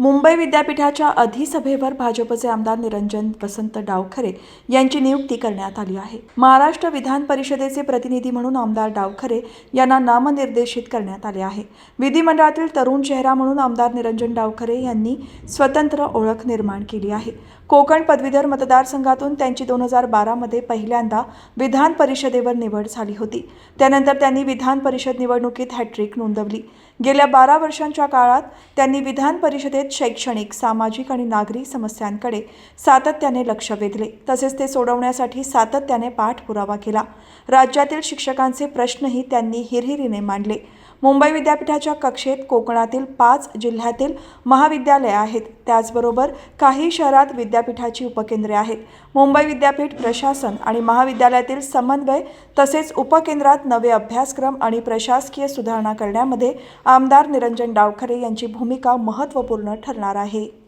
मुंबई विद्यापीठाच्या अधिसभेवर भाजपचे आमदार निरंजन वसंत डावखरे यांची नियुक्ती करण्यात आली आहे. महाराष्ट्र विधान परिषदेचे प्रतिनिधी म्हणून आमदार डावखरे यांना नामनिर्देशित करण्यात आले आहे. विधिमंडळातील तरुण चेहरा म्हणून आमदार निरंजन डावखरे यांनी स्वतंत्र ओळख निर्माण केली आहे. कोकण पदवीधर मतदारसंघातून त्यांची दोन हजार बारामध्ये पहिल्यांदा विधान परिषदेवर निवड झाली होती. त्यानंतर त्यांनी विधान परिषद निवडणुकीत हॅट्रिक नोंदवली. गेल्या बारा वर्षांच्या काळात त्यांनी विधान परिषदेत शैक्षणिक सामाजिक आणि नागरी समस्यांकडे सातत्याने लक्ष वेधले. तसेच ते सोडवण्यासाठी सातत्याने पाठपुरावा केला. राज्यातील शिक्षकांचे प्रश्नही त्यांनी हिरहिरीने मांडले. मुंबई विद्यापीठाच्या कक्षेत कोकणातील पाच जिल्ह्यातील महाविद्यालये आहेत. त्याचबरोबर काही शहरात विद्यापीठाची उपकेंद्रे आहेत. मुंबई विद्यापीठ प्रशासन आणि महाविद्यालयातील समन्वय तसेच उपकेंद्रात नवे अभ्यासक्रम आणि प्रशासकीय सुधारणा करण्यामध्ये आमदार निरंजन डावखरे यांची भूमिका महत्त्वपूर्ण ठरणार आहे.